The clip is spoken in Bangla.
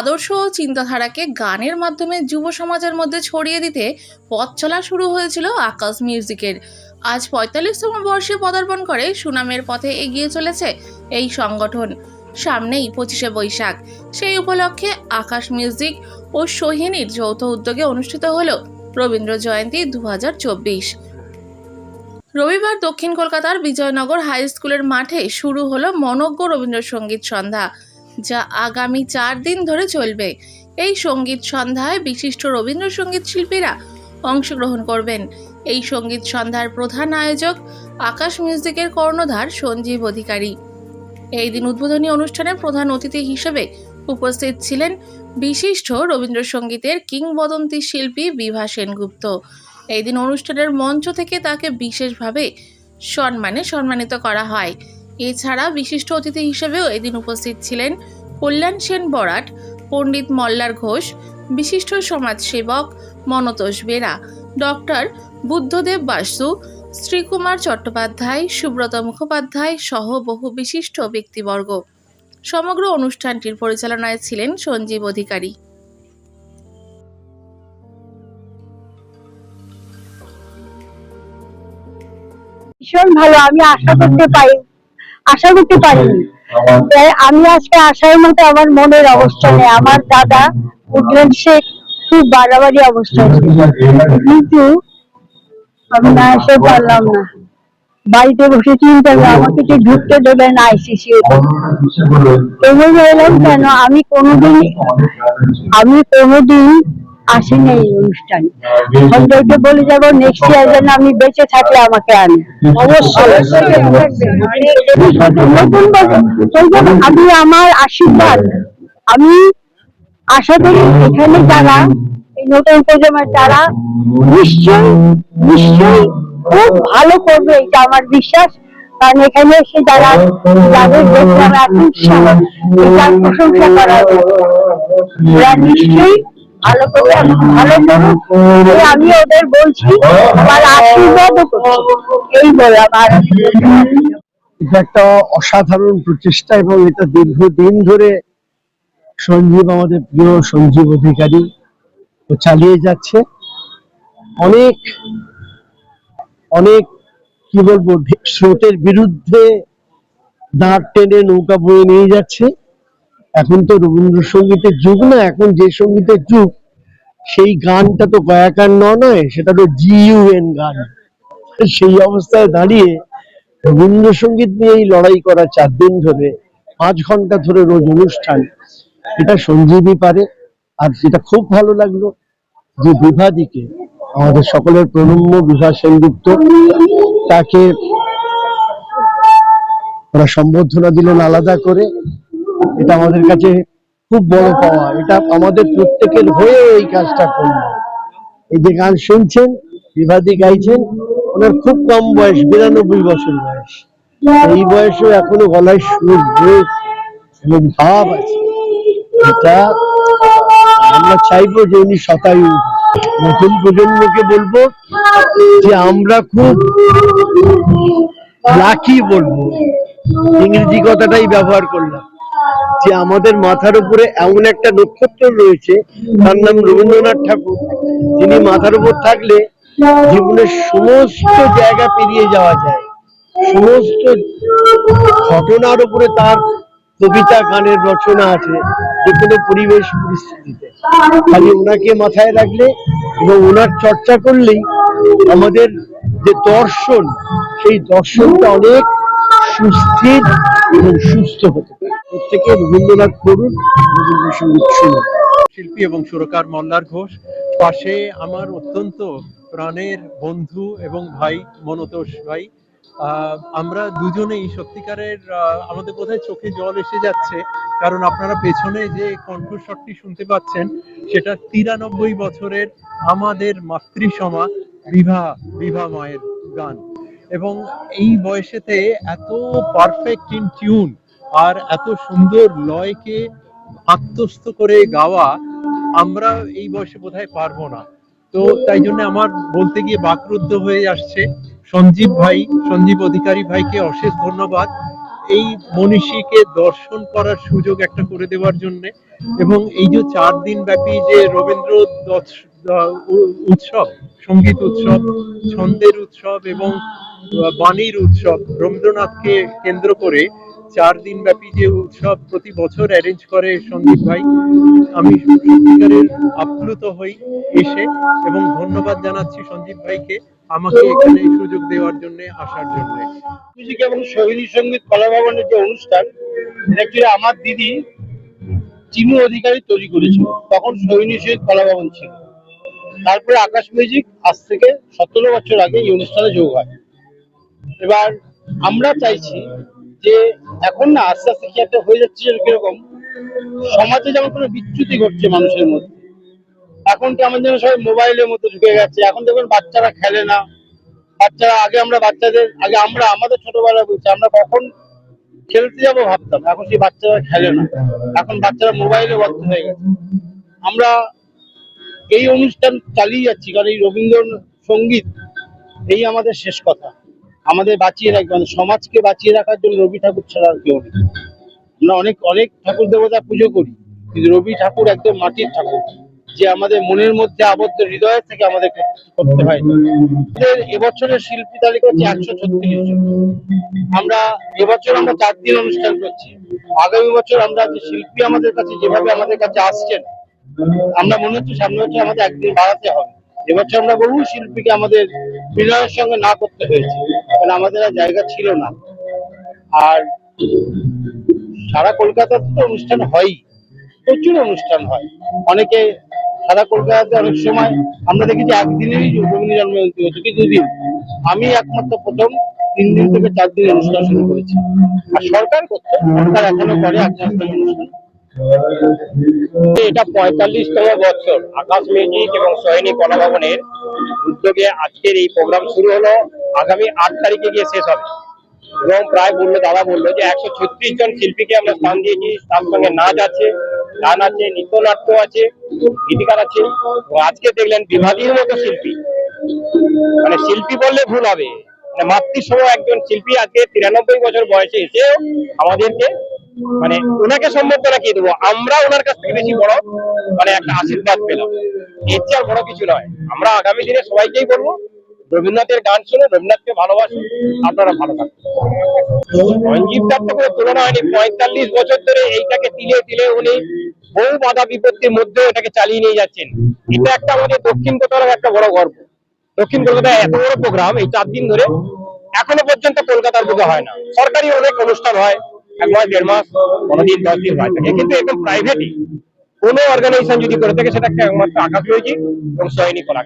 আদর্শ ও চিন্তাধারাকে গানের মাধ্যমে যুব সমাজের মধ্যে ছড়িয়ে দিতে পথ চলা শুরু হয়েছিল আকাশ মিউজিকের। আজ পঁয়তাল্লিশতম বর্ষে পদার্পণ করে সুনামের পথে এগিয়ে চলেছে এই সংগঠন। সামনেই পঁচিশে বৈশাখ। সেই উপলক্ষে আকাশ মিউজিক ও সোহিনীর যৌথ উদ্যোগে অনুষ্ঠিত হল রবীন্দ্র জয়ন্তী দু হাজার চব্বিশ। রবিবার দক্ষিণ কলকাতার বিজয়নগর হাই স্কুলের মাঠে শুরু হলো মনজ্ঞ রবীন্দ্রসঙ্গীত সন্ধ্যা। যা আগামী চার দিন ধরে চলবে। এই সংগীত সন্ধ্যায় বিশিষ্ট রবীন্দ্রসঙ্গীত শিল্পীরা অংশগ্রহণ করবেন। এই সংগীত সন্ধ্যার প্রধান আয়োজক আকাশ মিউজিকের কর্ণধার সঞ্জীব অধিকারী। এই দিন উদ্বোধনী অনুষ্ঠানে প্রধান অতিথি হিসেবে উপস্থিত ছিলেন বিশিষ্ট রবীন্দ্রসঙ্গীতের কিংবদন্তি শিল্পী বিভা সেনগুপ্ত। এই দিন অনুষ্ঠানের মঞ্চ থেকে তাকে বিশেষভাবে সম্মানে সম্মানিত করা হয়। এছাড়া বিশিষ্ট অতিথি হিসেবেও এদিন উপস্থিত ছিলেন কল্যাণ সেন বরাট পণ্ডিত মল্লার ঘোষ বিশিষ্ট সমাজসেবক মনতোষ বেরা ডক্টর বুদ্ধদেব বাসু শ্রীকুমার চট্টোপাধ্যায় সুব্রত মুখোপাধ্যায় সহ বহু বিশিষ্ট ব্যক্তিবর্গ। সমগ্র অনুষ্ঠানটির পরিচালনায় ছিলেন সঞ্জীব অধিকারী। ভীষণ ভালো আমি আশা করতে পারি আশা করতে পারিনি। আমি আজকে আসার মতো আমার মনের অবস্থা নেই। আমার দাদা উঠলেন সে খুব বাড়াবাড়ি অবস্থা কিন্তু আমি না এসে পারলাম না। বাড়িতে বসে চিন্তা করি, আমাকে যে ঢুকতে দেবে না আইসিসি এভাবে এলাম কেন? আমি কোনোদিন আমি কোনোদিন আসিনি এই অনুষ্ঠানে। সঞ্জয়কে বলে যাব নেক্সট ইয়ার যেন আমি বেঁচে থাকলে আমাকে আনে। অবশ্যই। আমি আমার আশীর্বাদ। আমি আশা করি এখানে যারা নতুন প্রজন্মের তারা নিশ্চয়ই নিশ্চয়ই খুব ভালো করবে, এটা আমার বিশ্বাস। কারণ এখানে এসে যারা, যাদের দেখে আমার এত উৎসাহ। প্রশংসা করা যায় নিশ্চয়ই ভালো করবে ভালো করুক আমি ওদের বলছি, আমার আশীর্বাদও করছি। এই বললাম আর এটা একটা অসাধারণ প্রচেষ্টা এবং এটা দীর্ঘদিন ধরে সঞ্জীব আমাদের প্রিয় সঞ্জীব অধিকারী ও চালিয়ে যাচ্ছে। অনেক অনেক, কি বলব স্রোতের বিরুদ্ধে দাঁড় টেনে নৌকা বয়ে নিয়ে যাচ্ছে। এখন তো রবীন্দ্রসঙ্গীতের যুগ না, এখন যে সঙ্গীতের যুগ, সেই গানটা তো গয়াকার নয়, সেটা তো জিইউএন গান। সেই অবস্থায় দাঁড়িয়ে রবীন্দ্রসঙ্গীত নিয়েই লড়াই করা চার দিন ধরে, পাঁচ ঘণ্টা ধরে রোজ অনুষ্ঠান, এটা সঞ্জীবী পারে। আর যেটা খুব ভালো লাগল, যে বিভাদিকে, আমাদের সকলের প্রণম্য বিভা সেনগুপ্ত, তাকে ওরা সম্বর্ধনা দিলেন আলাদা করে। এটা আমাদের কাছে খুব বড় পাওয়া। এটা আমাদের প্রত্যেকের হয়ে এই কাজটা করল। এই যে গান শুনছেন, বিভাদি গাইছেন, ওনার খুব কম বয়স, বিরানব্বই বছর বয়স। এই বয়সেও এখনও গলায় সুর এবং ভাব আছে। এটা আমরা চাইব যে উনি শতায়ু নতুন প্রজন্মকে বলব যে আমরা খুব লাকি বলব। ইংরেজি কথাটাই ব্যবহার করলাম। যে আমাদের মাথার উপরে এমন একটা নক্ষত্র রয়েছে, তার নাম রবীন্দ্রনাথ ঠাকুর। যিনি মাথার উপর থাকলে জীবনের সমস্ত জায়গা পেরিয়ে যাওয়া যায়। সমস্ত ঘটনার উপরে তার কবিতা গানের রচনা আছে, যে কোনো পরিবেশ পরিস্থিতিতে। খালি ওনাকে মাথায় রাখলে এবং ওনার চর্চা করলেই আমাদের যে দর্শন, সেই দর্শনটা অনেক সুস্থির এবং সুস্থ হতে প্রত্যেকে রবীন্দ্রনাথ করুন রবীন্দ্রসঙ্গীত শুনুন। শিল্পী এবং সুরকার মল্লার ঘোষ, পাশে আমার অত্যন্ত প্রাণের বন্ধু এবং ভাই মনতোষ ভাই। আমরা দুজনেই সত্যিকারের আমাদের কোথায় চোখে জল এসে যাচ্ছে, কারণ আপনারা পেছনে যে কণ্ঠস্বরটি শুনতে পাচ্ছেন, সেটা তিরানব্বই বছরের আমাদের মাতৃসমা, বিভা বিভা মায়ের গান। এবং এই বয়সেতে এত পারফেক্ট ইন টিউন আর এত সুন্দর লয়কে আত্মস্থ করে গাওয়া আমরা এই বয়সে বোধহয় পারব না। তো তাই জন্য আমার বলতে গিয়ে বাকরুদ্ধ হয়ে আসছে সঞ্জীব ভাই, সঞ্জীব অধিকারী ভাইকে অশেষ ধন্যবাদ। এই মনীষীকে দর্শন করার সুযোগ একটা করে দেওয়ার জন্য এবং এই যে চার দিন ব্যাপী যে রবীন্দ্র উৎসব, সংগীত উৎসব, ছন্দের উৎসব এবং বাণীর উৎসব রবীন্দ্রনাথকে কেন্দ্র করে চার দিন ব্যাপী যে উৎসব প্রতি বছর অ্যারেঞ্জ করে সন্দীপ ভাই, আমি সত্যিকারের আপ্লুত হই এসে এবং ধন্যবাদ জানাচ্ছি সঞ্জীব ভাইকে আমাকে এখানে সুযোগ দেওয়ার জন্য, আসার জন্য। এবং সংগীত কলা ভবনের যে অনুষ্ঠান, এটা আমার দিদি চিনু অধিকারী তৈরি করেছিল? তখন সৈনী সংগীত কলা ভবন ছিল। তারপরে আকাশ মিউজিক আজ থেকে সতেরো বছর আগে এই অনুষ্ঠানে যোগ হয়। এবার আমরা চাইছি যে এখন না আস্তে আস্তে কি একটা হয়ে যাচ্ছে কীরকম? সমাজে যেমন কোনো বিচ্যুতি ঘটছে মানুষের মধ্যে। এখন কেমন যেন সবাই মোবাইলের মধ্যে ঢুকে গেছে। এখন দেখবেন বাচ্চারা খেলে না। বাচ্চারা আগে আমরা বাচ্চাদের, আগে আমরা, আমাদের ছোটবেলায় বলছি, আমরা কখন খেলতে যাব ভাবতাম। এখন সেই বাচ্চারা খেলে না। এখন বাচ্চারা মোবাইলে বদ্ধ হয়ে গেছে। আমরা এই অনুষ্ঠান চালিয়ে যাচ্ছি। কারণ এই রবীন্দ্র সংগীত এই আমাদের শেষ কথা। আমাদের বাঁচিয়ে রাখবে মানে সমাজকে বাঁচিয়ে রাখার জন্য রবি ঠাকুর ছাড়া আর কেউ নেই। আমরা অনেক অনেক ঠাকুর দেবতা পুজো করি, কিন্তু রবি ঠাকুর একদম মাটির ঠাকুর, যে আমাদের মনের মধ্যে আবদ্ধ হৃদয়ের থেকে আমাদেরকে করতে হয়। এবছরের শিল্পী তালিকা হচ্ছে একশো ছত্রিশ জন। আমরা এবছর আমরা চার দিন অনুষ্ঠান করছি। আগামী বছর আমরা যে শিল্পী আমাদের কাছে, যেভাবে আমাদের কাছে আসছেন, আমরা মনে হচ্ছে সামনে বছর আমাদের একদিন বাড়াতে হবে। এবছর আমরা বহু শিল্পীকে আমাদের বিনয়ের সঙ্গে না করতে হয়েছে, কারণ আমাদের আর জায়গা ছিল না। আর সারা কলকাতাতে তো অনুষ্ঠান হয়ই, প্রচুর অনুষ্ঠান হয়। অনেকে সারা কলকাতাতে অনেক সময়, আমরা দেখেছি একদিনেরই রবীন্দ্র জন্মজয়ন্তী হচ্ছে কি দুদিন। আমি একমাত্র প্রথম তিন দিন থেকে চার দিন অনুষ্ঠান শুরু করেছি। আর সরকার করতো, সরকার এখনও করে এক অনুষ্ঠান। এটা পঁয়তাল্লিশতম বছর আকাশ মিউজিক এবং সৈনিক কলা ভবনের উদ্যোগে আজকের এই প্রোগ্রাম শুরু হলো। আগামী আট তারিখে গিয়ে শেষ হবে। এবং প্রায় বলল, দাদা বলল যে একশো ছত্রিশ জন শিল্পীকে আমরা স্থান দিয়েছি। তার সঙ্গে নাচ আছে, গান আছে, নৃত্যনাট্য আছে, গীতিকার আছে। এবং আজকে দেখলেন বিভাগীয় মতো শিল্পী। মানে শিল্পী বললে ভুল হবে। মানে মাতৃসম একজন শিল্পী আজকে তিরানব্বই বছর বয়সে এসে আমাদেরকে মানে ওনাকে সম্বর্ধনা কি দেবো? আমরা ওনার কাছ থেকে বেশি বড় মানে একটা আশীর্বাদ পেলাম। এর চেয়ে বড় কিছু নয়। আমরা আগামী দিনে সবাইকেই বলব, রবীন্দ্রনাথের গান শুনে রবীন্দ্রনাথকে ভালোবাসুন। আপনারা ভালো থাকবেন সঞ্জীব দার তো কোনো তুলনা হয়নি। পঁয়তাল্লিশ বছর ধরে এইটাকে তিলে তিলে উনি বহু বাধা বিপত্তির মধ্যে এটাকে চালিয়ে নিয়ে যাচ্ছেন। এটা একটা আমাদের দক্ষিণ কলকাতার একটা বড় গর্ব। দক্ষিণ কলকাতায় এত বড় প্রোগ্রাম এই চার দিন ধরে এখনও পর্যন্ত কলকাতার বুকে হয় না। সরকারি অনেক অনুষ্ঠান হয়। এক মাস দেড় মাস কোনোদিন দশ দিন হয় থাকে। কিন্তু একদম প্রাইভেটই কোনো অর্গানাইজেশন যদি করে থাকে সেটা একমাত্র আকাশ রয়েছে এবং সৈনিক কলা